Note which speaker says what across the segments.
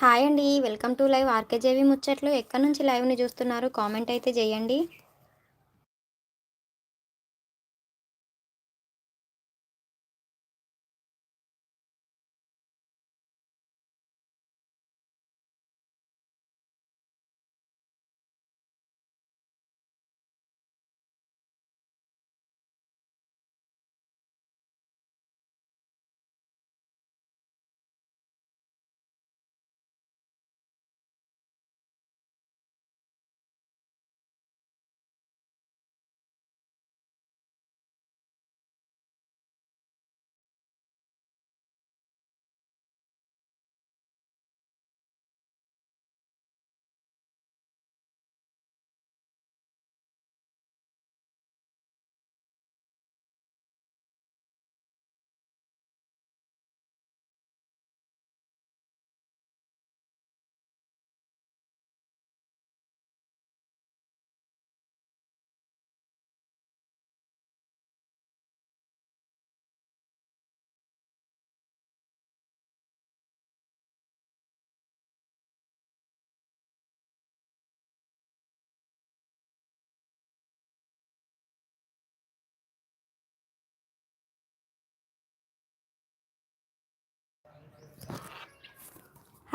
Speaker 1: Hi అండి. Welcome to live RKJV ముచ్చట్లు. ఎక్కడి నుంచి లైవ్ని చూస్తున్నారు? కామెంట్ అయితే చేయండి.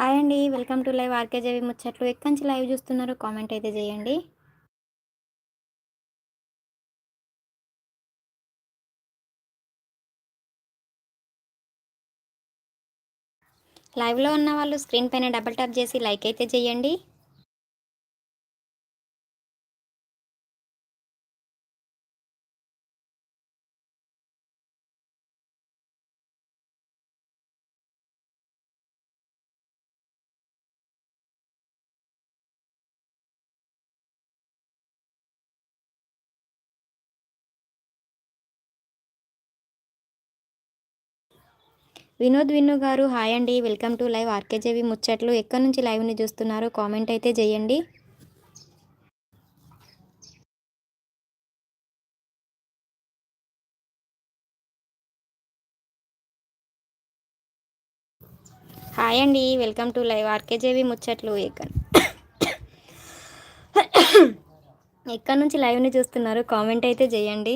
Speaker 1: హాయ్ అండి. వెల్కమ్ టు లైవ్ ఆర్కేజేవి ముచ్చట్లు. ఎక్కడి నుంచి లైవ్ చూస్తున్నారు? కామెంట్ అయితే చేయండి లైవ్లో ఉన్న వాళ్ళు స్క్రీన్ పైన డబల్ ట్యాప్ చేసి లైక్ అయితే చేయండి వినోద్ విన్ను గారు హాయ్ అండి. వెల్కమ్ టు లైవ్ ఆర్కేజేవి ముచ్చట్లు. ఎక్కడి నుంచి లైవ్ని చూస్తున్నారో కామెంట్ అయితే చేయండి హాయ్ అండి. వెల్కమ్ టు లైవ్ ఆర్కేజేవి ముచ్చట్లు. ఎక్కడ ఎక్కడి నుంచి లైవ్ని చూస్తున్నారు కామెంట్ అయితే చేయండి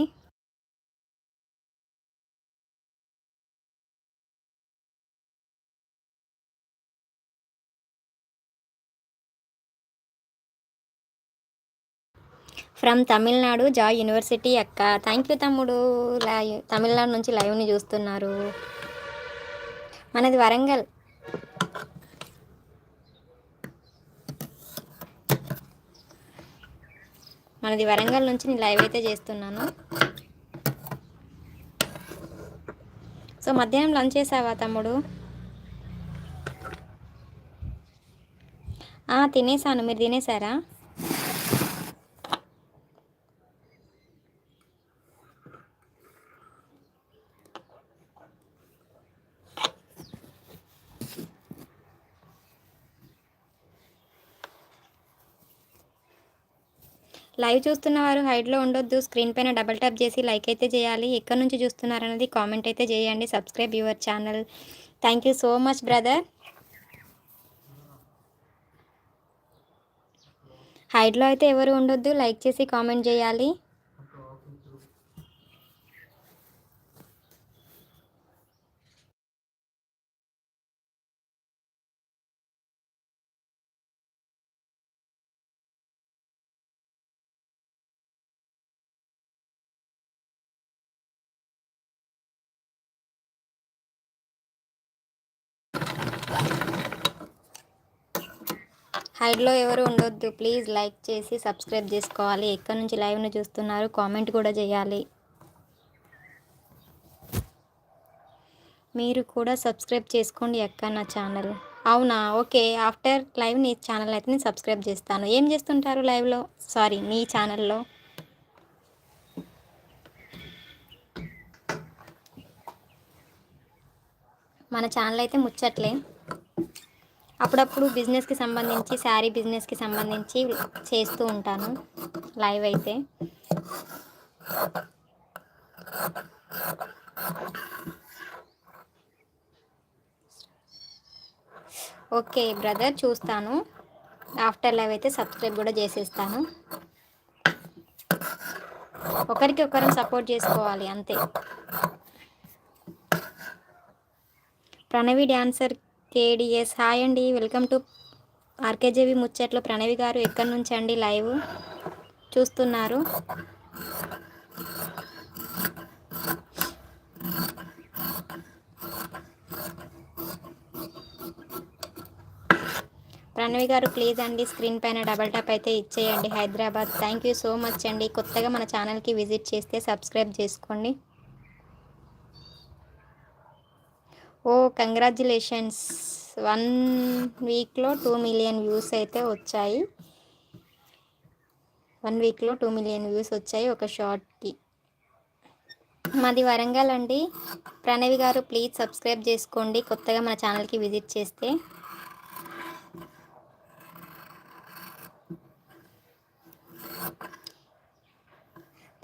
Speaker 1: ఫ్రమ్ తమిళనాడు జా యూనివర్సిటీ అక్క. థ్యాంక్ యూ తమ్ముడు. లైవ్ తమిళనాడు నుంచి లైవ్ని చూస్తున్నారు. మనది వరంగల్. మనది వరంగల్ నుంచి నేను లైవ్ అయితే చేస్తున్నాను. సో మధ్యాహ్నం లంచ్ చేసావా తమ్ముడు? తినేసాను. మీరు తినేసారా? లైవ్ చూస్తున్న వారు హైడ్లో ఉండొద్దు. స్క్రీన్ పైన డబల్ ట్యాప్ చేసి లైక్ అయితే చేయాలి. ఎక్కడి నుంచి చూస్తున్నారనేది కామెంట్ అయితే చేయండి. Subscribe your channel. Thank you so much brother హైడ్లో అయితే ఎవరు ఉండొద్దు. లైక్ చేసి కామెంట్ చేయాలి. హైడ్లో ఎవరు ఉండొద్దు. ప్లీజ్ లైక్ చేసి సబ్స్క్రైబ్ చేసుకోవాలి. ఎక్కడి నుంచి లైవ్ను చూస్తున్నారు? కామెంట్ కూడా చేయాలి. మీరు కూడా సబ్స్క్రైబ్ చేసుకోండి ఎక్క నా ఛానల్. అవునా? ఓకే. ఆఫ్టర్ లైవ్ నీ ఛానల్ అయితే నేను సబ్స్క్రైబ్ చేస్తాను. ఏం చేస్తుంటారు లైవ్లో? సారీ నీ ఛానల్లో. మన ఛానల్ అయితే ముచ్చట్లే. అప్పుడప్పుడు బిజినెస్కి సంబంధించి శారీ బిజినెస్కి సంబంధించి చేస్తూ ఉంటాను. లైవ్ అయితే. ఓకే బ్రదర్ చూస్తాను. ఆఫ్టర్ లైవ్ అయితే సబ్స్క్రైబ్ కూడా చేసేస్తాను. ఒకరికి ఒకరం సపోర్ట్ చేసుకోవాలి అంతే. ప్రణవి డ్యాన్సర్ కేడిఎస్ హాయ్ అండి. వెల్కమ్ టు ఆర్కేజేవి ముచ్చట్లు. ప్రణవి గారు ఎక్కడి నుంచి అండి లైవ్ చూస్తున్నారు? ప్రణవి గారు ప్లీజ్ అండి స్క్రీన్ పైన డబల్ టాప్ అయితే ఇచ్చేయండి Hyderabad. Thank you so much అండి. కొత్తగా మన ఛానల్కి విజిట్ చేస్తే సబ్స్క్రైబ్ చేసుకోండి. ఓ కంగ్రాచులేషన్స్. వన్ వీక్లో టూ మిలియన్ వ్యూస్ అయితే వచ్చాయి. వన్ వీక్లో టూ మిలియన్ వ్యూస్ వచ్చాయి ఒక షార్ట్కి మాది వరంగల్ అండి. ప్రణవి గారు ప్లీజ్ సబ్స్క్రైబ్ చేసుకోండి. కొత్తగా మన ఛానల్కి విజిట్ చేస్తే.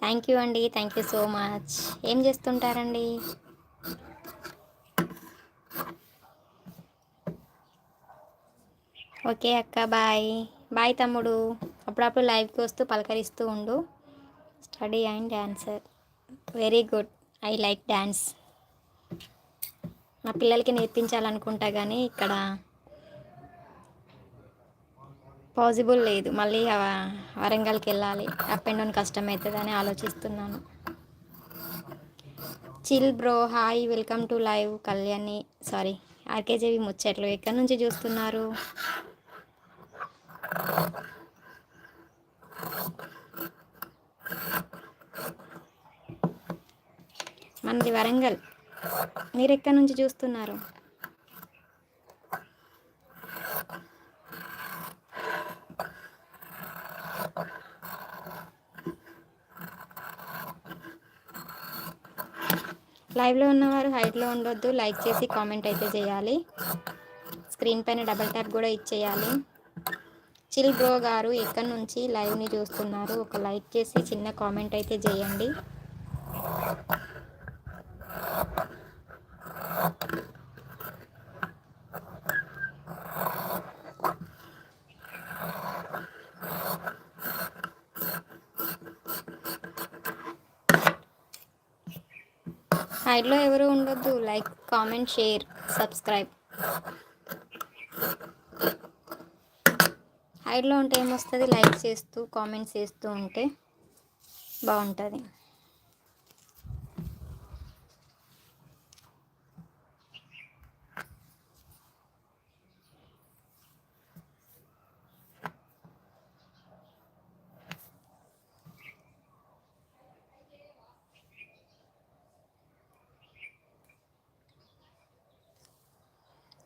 Speaker 1: థ్యాంక్ యూ అండి. Thank you so much. ఏం చేస్తుంటారండి? ఓకే అక్క బాయ్. బాయ్ తమ్ముడు. అప్పుడప్పుడు లైవ్కి వస్తూ పలకరిస్తూ ఉండు. Study and dancer very good. I like dance నా పిల్లలకి నేర్పించాలనుకుంటా కానీ ఇక్కడ పాసిబుల్ లేదు. మళ్ళీ వరంగల్కి వెళ్ళాలి. అప్ అండ్ డౌన్ కష్టం అవుతుందని ఆలోచిస్తున్నాను. Chill bro hi. Welcome to live Kalyani. Sorry RKJV ముచ్చట్లు. ఎక్కడి నుంచి చూస్తున్నారు? మనది వరంగల్. మీరు ఎక్కడి నుంచి చూస్తున్నారు? లైవ్లో ఉన్నవారు హైట్లో ఉండొద్దు. లైక్ చేసి కామెంట్ అయితే చేయాలి. స్క్రీన్ పైన డబల్ ట్యాప్ కూడా ఇచ్చేయాలి. చిల్ బ్రో గారు ఎక్కడి నుంచి లైవ్ని చూస్తున్నారు? ఒక లైక్ చేసి చిన్న కామెంట్ అయితే చేయండి. హైడ్లో ఎవరు ఉండొద్దు. Like comment share subscribe. హైడ్లో ఉంటే ఏమొస్తుంది? లైక్ చేస్తూ కామెంట్స్ చేస్తూ ఉంటే బాగుంటుంది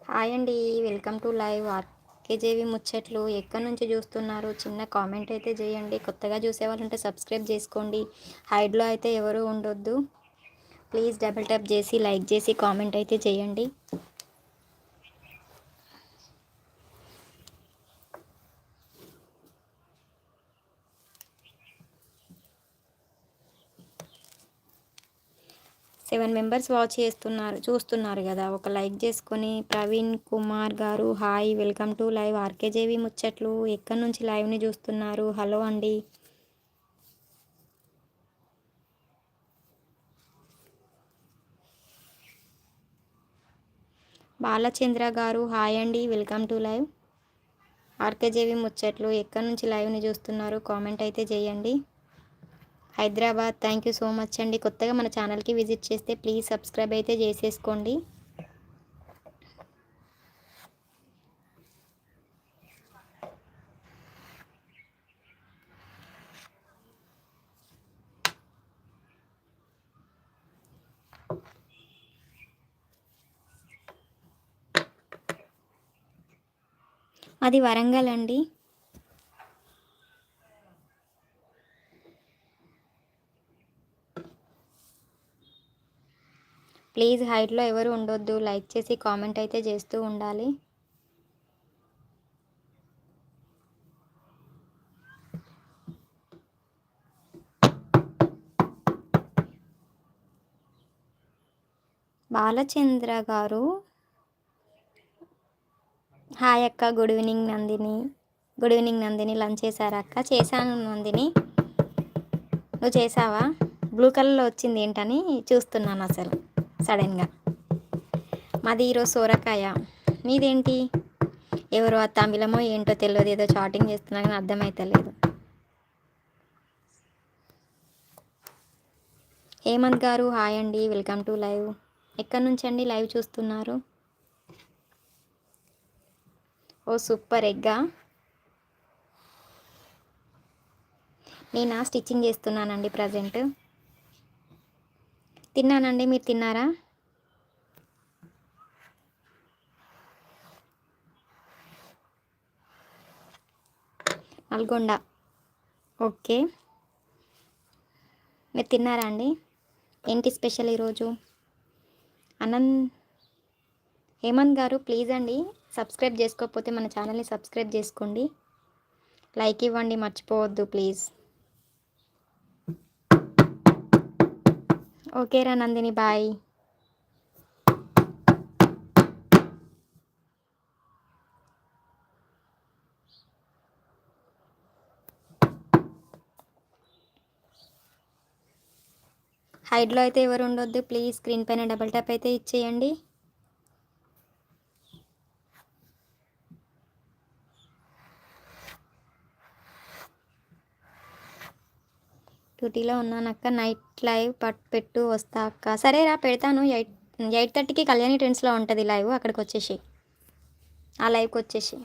Speaker 1: హాయ్ అండి. వెల్కమ్ టు లైవ్ కేజేవి ముచ్చట్లు ఎక్కడి నుంచి చూస్తున్నారు? చిన్న కామెంట్ అయితే చేయండి. కొత్తగా చూసే ఉంటే సబ్స్క్రైబ్ చేసుకోండి. హైడ్లో అయితే ఎవరు ఉండొద్దు. ప్లీజ్ డబుల్ ట్యాప్ చేసి లైక్ చేసి కామెంట్ అయితే చేయండి. సెవెన్ మెంబర్స్ వాచ్ చేస్తున్నారు చూస్తున్నారు కదా. ఒక లైక్ చేసుకొని ప్రవీణ్ కుమార్ గారు hi welcome to live. RKJV ముచ్చట్లు ఎక్కడి నుంచి లైవ్ని చూస్తున్నారు? హలో అండి. బాలచంద్ర గారు హాయ్ అండి వెల్కమ్ టు లైవ్. ఆర్కేజేవి ముచ్చట్లు ఎక్కడి నుంచి లైవ్ని చూస్తున్నారు? కామెంట్ అయితే చేయండి. Hyderabad. Thank you so much అండి. కొత్తగా మన ఛానల్కి విజిట్ చేస్తే ప్లీజ్ సబ్స్క్రైబ్ అయితే చేసేసుకోండి. అది వరంగల్ అండి. ప్లీజ్ హైట్లో ఎవరు ఉండొద్దు. లైక్ చేసి కామెంట్ అయితే చేస్తూ ఉండాలి. బాలచంద్ర గారు. హాయ్ అక్క good evening Nandini. Good evening Nandini lunch చేశారా అక్క? చేశాను నందిని. నువ్వు చేసావా బ్లూ కలర్లో వచ్చింది ఏంటని చూస్తున్నాను అసలు. సడన్గా. మాది ఈరోజు సోరకాయ. మీదేంటి? ఎవరో ఆ తమిళమో ఏంటో తెలియదు ఏదో చాటింగ్ చేస్తున్నా కానీ అర్థమైతలేదు. హేమంత్ గారు హాయ్ అండి. Welcome to live. ఎక్కడి నుంచి అండి లైవ్ చూస్తున్నారు? ఓ సూపర్ ఎగ్గా. నేను? స్టిచ్చింగ్ చేస్తున్నానండి ప్రజెంట్. తిన్నానండి మీరు తిన్నారా? నల్గొండ. ఓకే. మీరు తిన్నారా అండి? ఏంటి స్పెషల్ ఈరోజు? అనంత్ హేమంత్ గారు ప్లీజ్ అండి సబ్స్క్రైబ్ చేసుకోకపోతే మన ఛానల్ని సబ్స్క్రైబ్ చేసుకోండి. లైక్ ఇవ్వండి మర్చిపోవద్దు ప్లీజ్. ఓకే రా నందిని బాయ్. హైడ్లో అయితే ఎవరు ఉండొద్దు ప్లీజ్ స్క్రీన్ పైన డబల్ ట్యాప్ అయితే ఇచ్చేయండి. డ్యూటీలో ఉన్నాను అక్క నైట్ లైవ్ పట్ పెట్టు వస్తా అక్క. సరే రా పెడతాను. ఎయిట్ ఎయిట్ థర్టీకి కళ్యాణి ట్రెండ్స్లో ఉంటుంది లైవ్. అక్కడికి వచ్చేసి ఆ లైవ్కి వచ్చేసి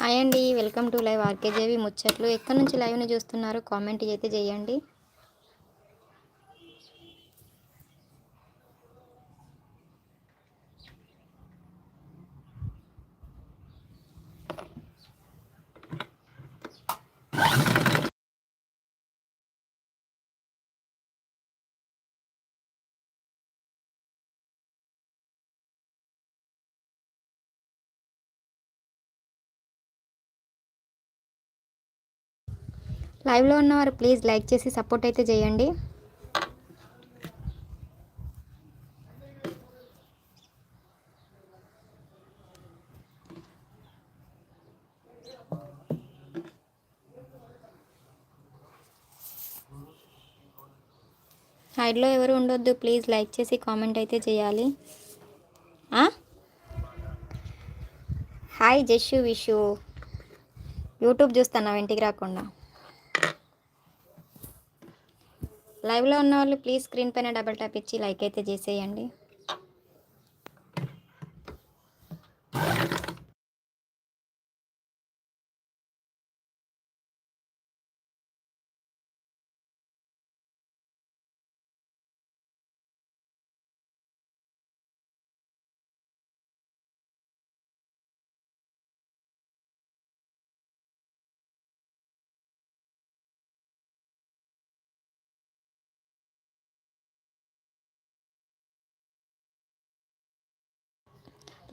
Speaker 1: హాయ్ అండి వెల్కమ్ టు లైవ్ ఆర్కేజేవి ముచ్చట్లు. ఎక్కడి నుంచి లైవ్ని చూస్తున్నారు? కామెంట్ అయితే చేయండి. లైవ్లో ఉన్నవారు ప్లీజ్ లైక్ చేసి సపోర్ట్ అయితే చేయండి. హైడ్లో ఎవరు ఉండొద్దు ప్లీజ్ లైక్ చేసి కామెంట్ అయితే చేయాలి. హాయ్ జషు విషు యూట్యూబ్ చూస్తున్నావు ఇంటికి రాకుండా? లైవ్లో ఉన్న వాళ్ళు ప్లీజ్ స్క్రీన్ పైన డబల్ ట్యాప్ ఇచ్చి లైక్ అయితే చేసేయండి.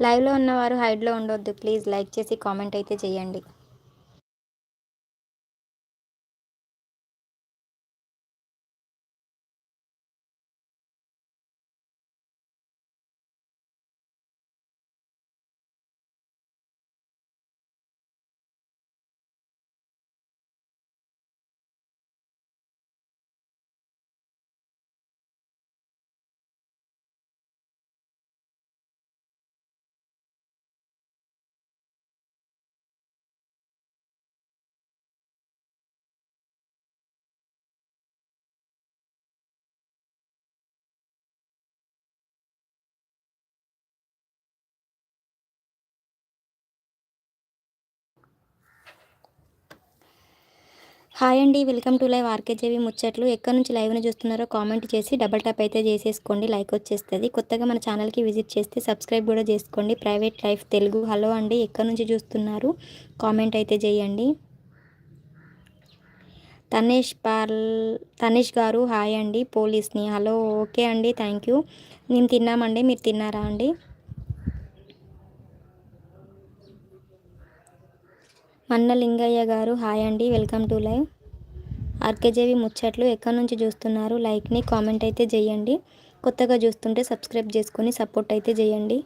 Speaker 1: లైవ్లో ఉన్నవారు హైడ్లో ఉండొద్దు. ప్లీజ్ లైక్ చేసి కామెంట్ అయితే చేయండి. హాయ్ అండి వెల్కమ్ టు లైవ్ ఆర్కేజేవి ముచ్చట్లు. ఎక్కడి నుంచి లైవ్ని చూస్తున్నారో కామెంట్ చేసి డబల్ ట్యాప్ అయితే చేసేసుకోండి లైక్ వచ్చేస్తుంది. కొత్తగా మన ఛానల్కి విజిట్ చేస్తే సబ్స్క్రైబ్ కూడా చేసుకోండి. ప్రైవేట్ లైఫ్ తెలుగు హలో అండి ఎక్కడి నుంచి చూస్తున్నారు? కామెంట్ అయితే చేయండి తనేష్ పాల్ తనేష్ గారు హాయ్ అండి పోలీస్ని. హలో ఓకే అండి థ్యాంక్ యూ. మేము తిన్నామండి మీరు తిన్నారా అండి? మన్న లింగయ్య గారు హాయ్ అండి వెల్కమ్ టు లైవ్. ఆర్కేజేవి ముచ్చట్లు ఎక్కడి నుంచి చూస్తున్నారు? లైక్ని కామెంట్ అయితే చేయండి కొత్తగా చూస్తుంటే సబ్స్క్రైబ్ చేసుకొని సపోర్ట్ అయితే చేయండి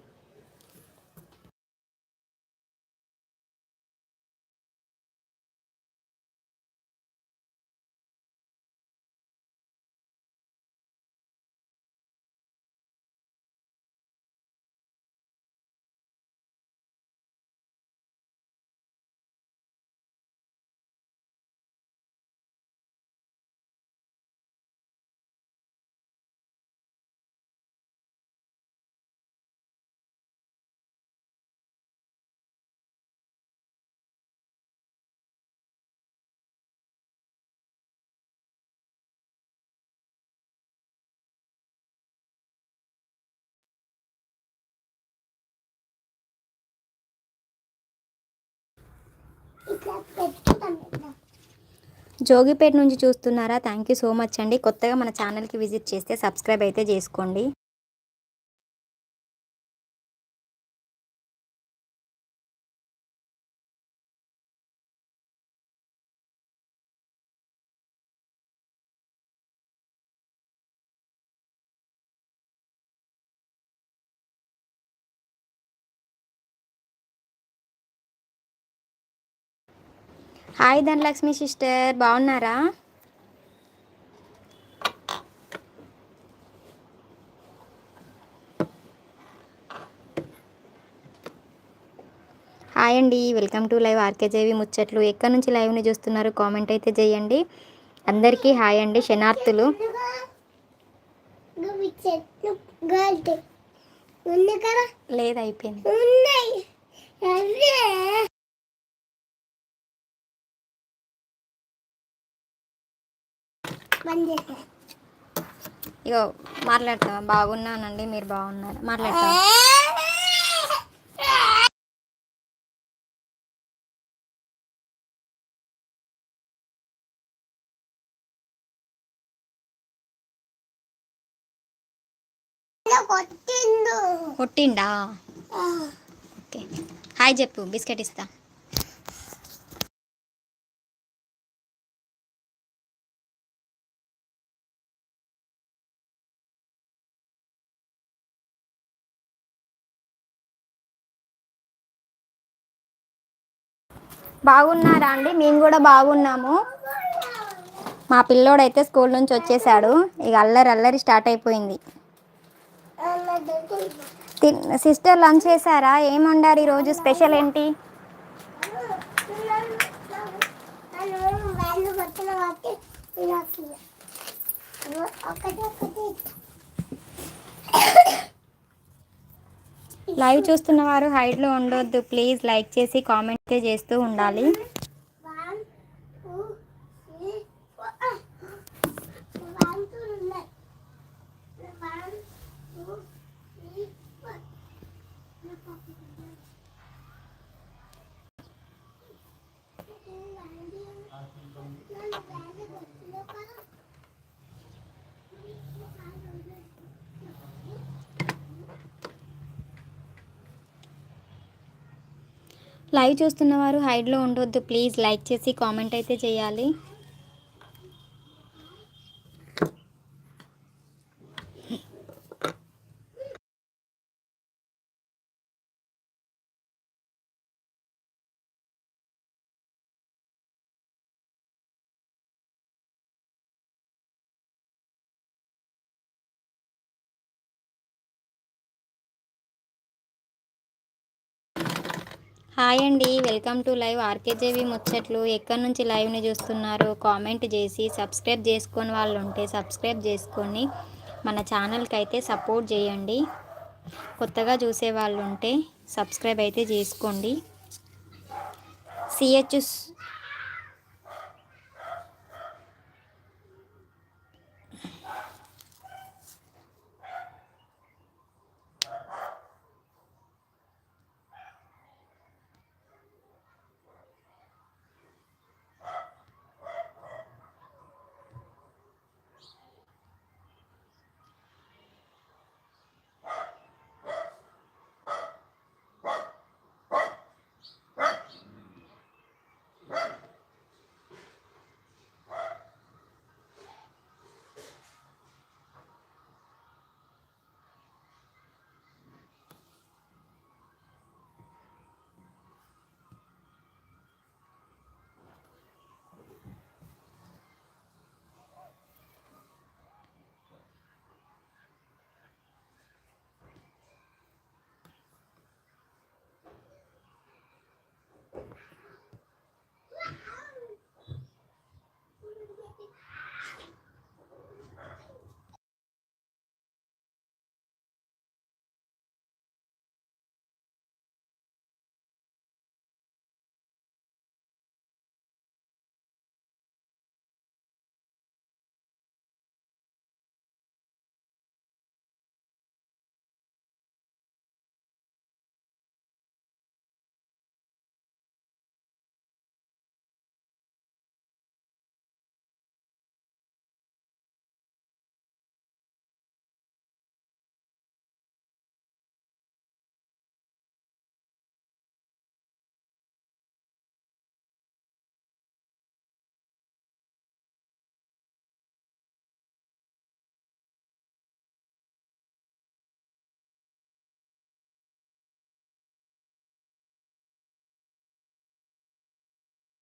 Speaker 1: జోగిపేట నుంచి చూస్తున్నారా? థ్యాంక్ యూ సో మచ్ అండి. కొత్తగా మన ఛానల్కి విజిట్ చేస్తే సబ్స్క్రైబ్ అయితే చేసుకోండి. హాయ్ ధనలక్ష్మి సిస్టర్ బాగున్నారా? హాయ్ అండి వెల్కమ్ టు లైవ్ ఆర్కేజేవి ముచ్చట్లు. ఎక్కడి నుంచి లైవ్ని చూస్తున్నారు? కామెంట్ అయితే చేయండి అందరికీ హాయ్ అండి శనార్థులు లేదు ఇగో మాట్లాడతా. బాగున్నానండి మీరు బాగున్నారు. మాట్లాడతా. కొట్టిండా. ఓకే. హాయ్ చెప్పు బిస్కెట్ ఇస్తా. బాగున్నారా అండి? మేము కూడా బాగున్నాము. మా పిల్లోడైతే స్కూల్ నుంచి వచ్చేసాడు. ఇక అల్లరి అల్లరి స్టార్ట్ అయిపోయింది. సిస్టర్ లంచ్ చేశారా? ఏం వండారు ఈరోజు? స్పెషల్ ఏంటి? లైవ్ చూస్తున్న వారు హైడ్లో ఉండొద్దు. ప్లీజ్ లైక్ చేసి కామెంట్ చేస్తూ ఉండాలి. లైవ్ చూస్తున్న వారు హైడ్లో ఉండొద్దు. ప్లీజ్ లైక్ చేసి కామెంట్ అయితే చేయాలి. హాయ్ అండి. వెల్కమ్ టు లైవ్ ఆర్కేజేవి ముచ్చట్లు. ఎక్కడి నుంచి లైవ్ని చూస్తున్నారు? కామెంట్ చేసి సబ్స్క్రైబ్ చేసుకొని వాళ్ళు ఉంటే సబ్స్క్రైబ్ చేసుకొని మన ఛానల్కి అయితే సపోర్ట్ చేయండి. కొత్తగా చూసే వాళ్ళు ఉంటే సబ్స్క్రైబ్ అయితే చేసుకోండి. సిహెచ్